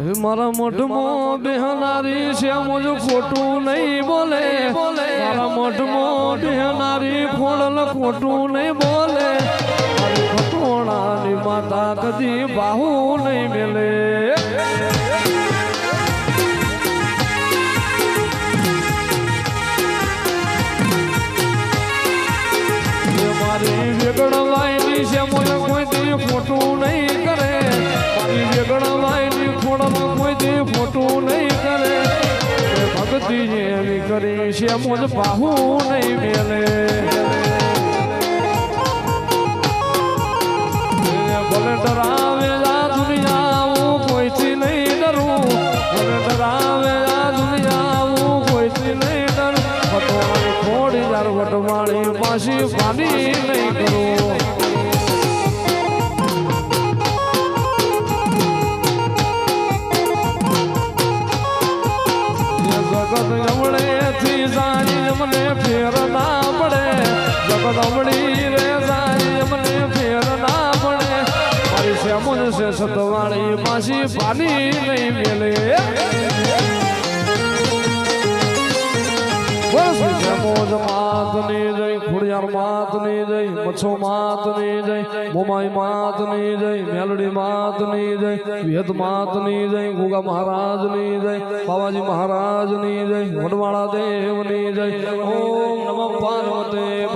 મારા મોઢમાં બેહનારી શ્યામ જો ખોટું નહીં બોલે. મારા મોઢમાં બેહનારી ફોડલ ખોટું નહીં બોલે. ખટોણાની માતા કદી બાહુ નહીં મેલે. નહીં કરે. ભક્તિ કરી છે, મુજ પાહું નહીં મેલે. ભલે ડરાવે આ કોઈથી નહીં ડરું. ભલે ડરાવે આ કોઈથી નહીં ડરું. વટવાણી ખોડી યાર વટવાણી પાછી પાણી નહીં કરું. જગત સારી મને ફેર ના પડે. જગત અમડી રે સારી મને ફેર ના પડે. મારી શ્યામુજ છે સતવાળી પાછી પાણી નહીં મેલે. શ્યામોજ માતની જય માત માતની જય, મચ્છો માતની જય, મોમાઈ માતની જય, મેલડી માતની જય, વેદ માતની જય, ગુગા મહારાજની જય મહારાજ મહારાજની જય, વડવાળા દેવની જય, ઓમ નમઃ પાર્વતી